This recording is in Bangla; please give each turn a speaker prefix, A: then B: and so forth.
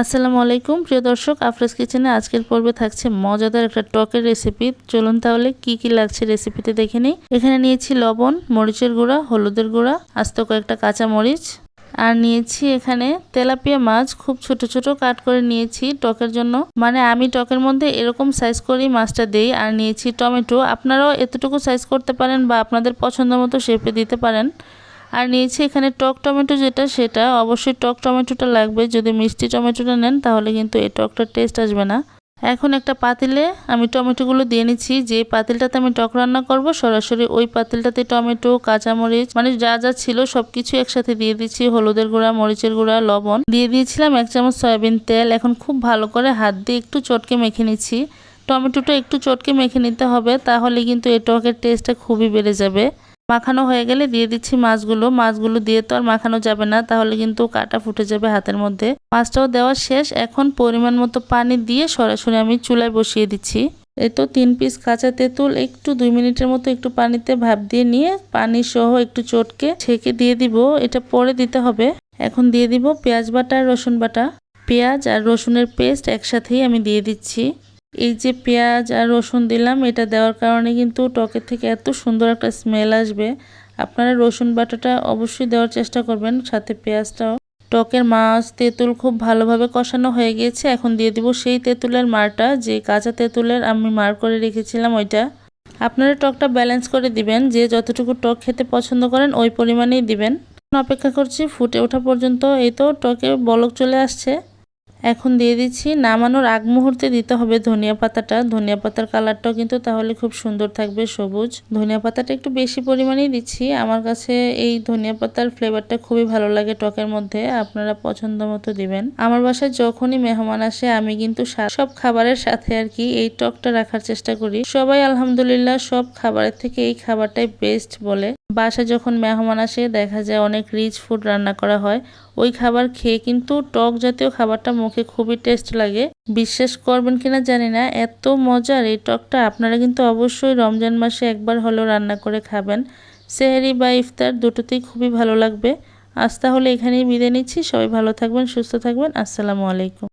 A: আসসালামু আলাইকুম। প্রিয় দর্শক, আফরাজ কিচেনে আজকের পর্বে থাকছে মজাদার একটা টকের রেসিপি। চলুন তাহলে কি কি লাগছে রেসিপিতে দেখে নিই। এখানে নিয়েছি লবণ, মরিচের গুঁড়া, হলুদের গুঁড়া, আস্ত কয়েকটা কাঁচা মরিচ আর নিয়েছি এখানে তেলাপিয়া মাছ, খুব ছোট ছোট কাট করে নিয়েছি টকের জন্য। মানে আমি টকের মধ্যে এরকম সাইজ করেই মাছটা দেই। আর নিয়েছি টমেটো। আপনারাও এতটুকু সাইজ করতে পারেন বা আপনাদের পছন্দ মতো শেপে দিতে পারেন। আর নিয়েছি এখানে টক টমেটো যেটা, সেটা অবশ্যই টক টমেটোটা লাগবে। যদি মিষ্টি টমেটোটা নেন, তাহলে কিন্তু এই টকটার টেস্ট আসবে না। এখন একটা পাতিলে আমি টমেটোগুলো দিয়ে নিচ্ছি। যে পাতিলটাতে আমি টক রান্না করব, সরাসরি ওই পাতিলটাতে টমেটো, কাঁচামরিচ মানে যা যা ছিল সব কিছু একসাথে দিয়ে দিচ্ছি। হলুদের গুঁড়া, মরিচের গুঁড়া, লবণ। দিয়ে দিয়েছিলাম এক চামচ সয়াবিন তেল। এখন খুব ভালো করে হাত দিয়ে একটু চটকে মেখে নিচ্ছি। টমেটোটা একটু চটকে মেখে নিতে হবে, তাহলে কিন্তু এই টকের টেস্টটা খুবই বেড়ে যাবে। মাখানো হয়ে গেলে দিয়ে দিচ্ছি মাছগুলো। মাছগুলো দিয়ে তো আর মাখানো যাবে না, তাহলে কিন্তু কাটা ফুটে যাবে হাতের মধ্যে। মাছটাও দেওয়া শেষ। এখন পরিমাণ মতো পানি দিয়ে সরাসরি আমি চুলায় বসিয়ে দিচ্ছি। এই তো তিন পিস কাঁচা তেঁতুল, একটু দুই মিনিটের মতো একটু পানিতে ভাপ দিয়ে নিয়ে পানি সহ একটু চটকে ছেঁকে দিয়ে দিব। এটা পরে দিতে হবে। এখন দিয়ে দিব পেঁয়াজ বাটা আর রসুন বাটা। পেঁয়াজ আর রসুনের পেস্ট একসাথেই আমি দিয়ে দিচ্ছি। এই যে পেঁয়াজ আর রসুন দিলাম, এটা দেওয়ার কারণে কিন্তু টকের থেকে এত সুন্দর একটা স্মেল আসবে। আপনারা রসুন বাটাটা অবশ্যই দেওয়ার চেষ্টা করবেন, সাথে পেঁয়াজটাও। টকের মাছ, তেঁতুল খুব ভালোভাবে কষানো হয়ে গিয়েছে এখন দিয়ে দিব সেই তেঁতুলের মারটা, যে কাঁচা তেঁতুলের আমি মার করে রেখেছিলাম ওইটা। আপনারা টকটা ব্যালেন্স করে দিবেন, যে যতটুকু টক খেতে পছন্দ করেন ওই পরিমাণেই দিবেন। অপেক্ষা করছি ফুটে ওঠা পর্যন্ত, এই তো টকে বলক চলে আসছে। এখন দিয়ে দিচ্ছি। নামানোর আগ মুহূর্তে দিতে হবে ধনিয়া পাতাটা। ধনিয়া পাতার কালারটাও কিন্তু তাহলে খুব সুন্দর থাকবে সবুজ। ধনিয়া পাতাটা একটু বেশি পরিমাণেই দিচ্ছি। আমার কাছে এই ধনিয়া পাতার ফ্লেভারটা খুবই ভালো লাগে টকের মধ্যে। আপনারা পছন্দ মতো দিবেন। আমার বাসায় যখনই মেহমান আসে, আমি কিন্তু সব খাবারের সাথে আর কি এই টকটা রাখার চেষ্টা করি। সবাই আলহামদুলিল্লাহ সব খাবারের থেকে এই খাবারটাই বেস্ট বলে। বাসায় যখন মেহমান আসে, দেখা যায় অনেক রিচ ফুড রান্না করা হয়। ওই খাবার খেয়ে কিন্তু টক জাতীয় খাবারটা মুখে খুবই টেস্ট লাগে। বিশ্বাস করবেন কিনা জানি না, এত মজার এই টকটা আপনারা কিন্তু অবশ্যই রমজান মাসে একবার হলেও রান্না করে খাবেন। সেহেরি বা ইফতার দুটোতেই খুবই ভালো লাগবে। আজ তাহলে এখানেই বিদায় নিচ্ছি। সবাই ভালো থাকবেন, সুস্থ থাকবেন। আসসালামু আলাইকুম।